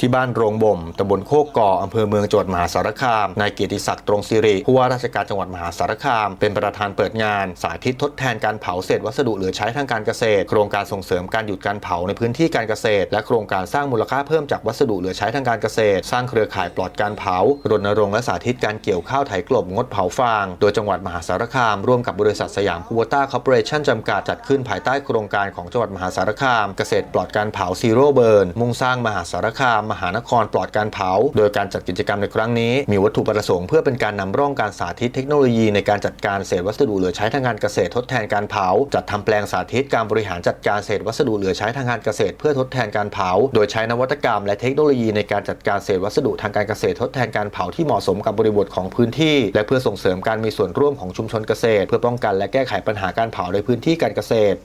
ที่บ้านโรงบ่มตำบลโคกก่ออำเภอเมืองจังหวัดมหาสารคาม นายเกียรติศักดิ์ตรงสิริ ผู้ว่าราชการจังหวัดมหาสารคาม เป็นประธานเปิดงาน สาธิตทดแทนการเผาเศษวัสดุเหลือใช้ทางการเกษตร โครงการส่งเสริมการหยุดการเผาในพื้นที่การเกษตร และโครงการสร้างมูลค่าเพิ่มจากวัสดุเหลือใช้ทางการเกษตร สร้างเครือข่ายปลอดการเผารณรงค์และสาธิตการเกี่ยวข้าวไถกลบงดเผาฟาง โดยจังหวัดมหาสารคาม ร่วมกับบริษัทสยามคูโบต้าคอร์ปอเรชั่นจำกัดจัดขึ้นภายใต้โครงการของจังหวัดมหาสารคาม เกษตรปลอดการเผาซีโร่เบิร์นมุ่งสร้างมหาสารคาม มหานครปลอดการเผา โดยการจัดกิจกรรมในครั้งนี้ มีวัตถุประสงค์เพื่อเป็นการนำร่องการสาธิตเทคโนโลยีในการจัดการเศษวัสดุเหลือใช้ทางการเกษตรทดแทนการเผา จัดทำแปลงสาธิตการบริหารจัดการเศษวัสดุเหลือใช้ทางการเกษตรเพื่อทดแทนการเผา โดยใช้นวัตกรรม และเทคโนโลยีในการจัดการเศษวัสดุทางการเกษตรทดแทนการเผาที่เหมาะสมกับบริบทของพื้นที่ และเพื่อส่งเสริมการมีส่วนร่วมของชุมชนเกษตร เพื่อป้องกันและแก้ไขปัญหาการเผาในพื้นที่การเกษตร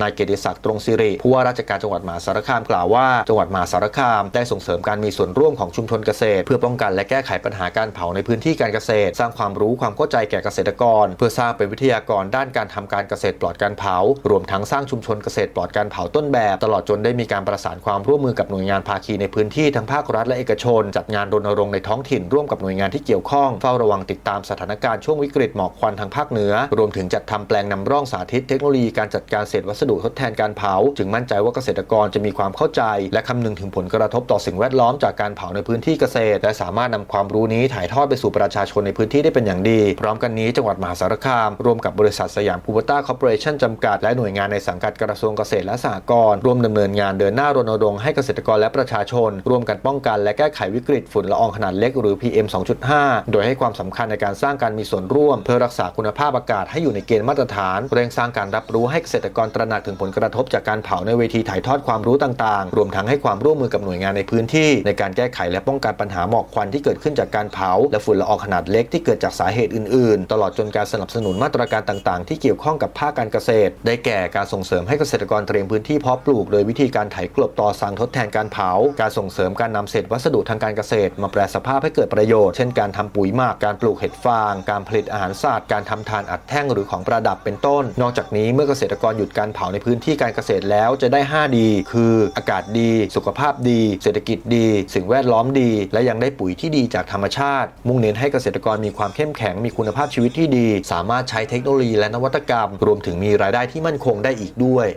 นายเกียรติศักดิ์ตรงสิริผู้ว่าราชการจังหวัดมหาสารคามกล่าวว่าจังหวัดมหาสารคามได้ส่งเสริมการมีส่วนร่วมของชุมชนเกษตร เพื่อป้องกันและแก้ไขปัญหาการเผาในพื้นที่การเกษตร สร้างความรู้ความเข้าใจแก่เกษตรกร เพื่อสร้างเป็นวิทยากรด้านการทำการเกษตรปลอดการเผารวมทั้งสร้างชุมชนเกษตรปลอดการเผาต้นแบบ ตลอดจนได้มีการประสานความร่วมมือกับหน่วยงานภาคีในพื้นที่ทั้งภาครัฐและเอกชน จัดงานรณรงค์ในท้องถิ่นร่วมกับหน่วยงานที่เกี่ยวข้องเฝ้าระวังติดตามสถานการณ์ช่วงวิกฤตหมอกควันทางภาคเหนือ รวมถึงจัดทำแปลงนำร่องสาธิตเทคโนโลยีการจัดการเศษวัสดุทดแทนการเผา จึงมั่นใจว่าเกษตรกรจะมีความเข้าใจ และคำนึงถึงผลกระทบต่อสิ่งแวดล้อมจากการเผาในพื้นที่เกษตร และสามารถนำความรู้นี้ถ่ายทอดไปสู่ประชาชนในพื้นที่ได้เป็นอย่างดี พร้อมกันนี้จังหวัดมหาสารคาม ร่วมกับบริษัทสยามคูบต้าคอร์ปอเรชั่นจำกัด และหน่วยงานในสังกัดกระทรวงเกษตรและสหกรณ์ร่วมดำเนินงานเดินหน้ารณรงค์ให้เกษตรกรและประชาชน ร่วมกันป้องกัน และแก้ไขวิกฤตฝุ่นละอองขนาดเล็กหรือ PM 2.5 โดยให้ความสำคัญในการสร้างการมีส่วนร่วม เพื่อรักษาคุณภาพอากาศให้อยู่ในเกณฑ์มาตรฐานเร่งสร้างการรับรู้ให้เกษตรกรตระหนักถึงผลกระทบจากการเผาในเวทีถ่ายทอดความรู้ต่างๆ รวมทั้งให้ความร่วมมือกับหน่วยงานในพื้นที่ ในการแก้ไขและป้องกันปัญหาหมอกควันที่เกิดขึ้นจากการเผา และฝุ่นละอองขนาดเล็กที่เกิดจากสาเหตุอื่นๆ ตลอดจนการสนับสนุนมาตรการต่างๆ ที่เกี่ยวข้องกับภาคการเกษตร ได้แก่การส่งเสริมให้เกษตรกรเตรียมพื้นที่เพาะปลูก โดยวิธีการไถกลบต่อสังทดแทนการเผา การส่งเสริมการนำเศษวัสดุทางการเกษตร มาแปรสภาพให้เกิดประโยชน์ เช่นการทำปุ๋ยหมักการปลูกเห็ดฟาง การผลิตอาหารสัตว์การทำทานอัดแท่งหรือของประดับเป็นต้น นอกจากนี้เมื่อเกษตรกรหยุดการเผาในพื้นที่การเกษตรแล้วจะได้ 5 ดี คืออากาศดี สุขภาพดี เศรษฐกิจดี สิ่งแวดล้อมดี และยังได้ปุ๋ยที่ดีจากธรรมชาติ มุ่งเน้นให้เกษตรกรมีความเข้มแข็งมีคุณภาพชีวิตที่ดี สามารถใช้เทคโนโลยีและนวัตกรรม รวมถึงมีรายได้ที่มั่นคงได้อีกด้วย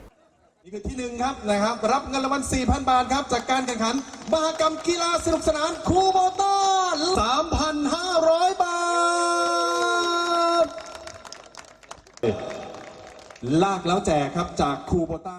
นี่คือที่หนึ่งครับนะครับ รับเงินรางวัล 4,000 บาทครับ จากการแข่งขันมหกรรมกีฬาสนุกสนานคูโบต้า3,500 บาท ลากแล้วแจกครับจากคูโบต้า